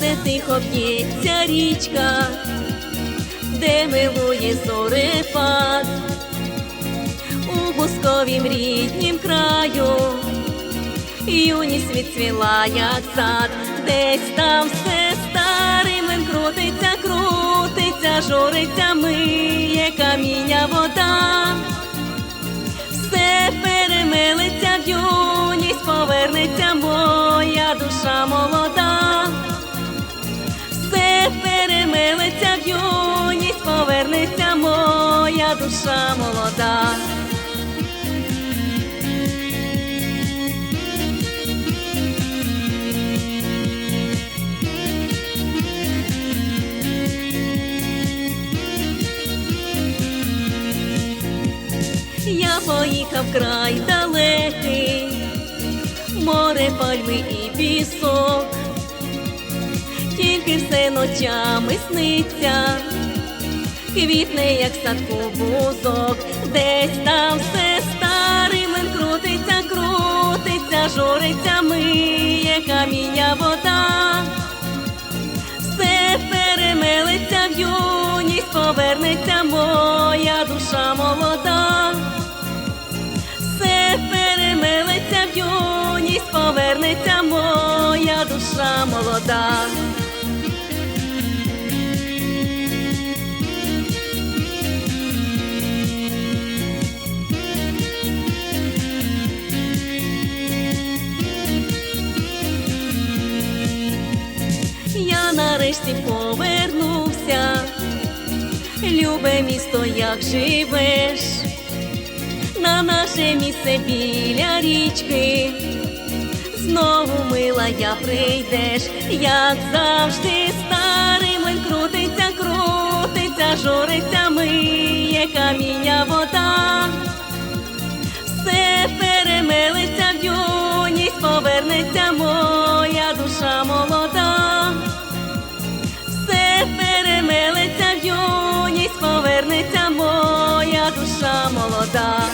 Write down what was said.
де тихо б'ється річка, де милує зорепад, у бусковім ріднім краю, юність відцвіла, як сад, десь там все старим крутиться, крутиться, журиться, миє каміння вода. Все перемелиться в юність, повернеться моя душа молода. Душа молода. Я поїхав край далекий, море, пальми і пісок, тільки все ночами сниться, квітне, як садку бузок, десь там все старим крутиться, крутиться, журиться, миє каміння вода все перемелиться в юність, повернеться моя душа молода. Все перемелиться в юність, повернеться моя душа молода. Нарешті повернувся, любе місто, як живеш, на наше місце біля річки, знову мила я прийдеш, як завжди старим крутиться, крутиться, журиться, миє каміння вода душа молода.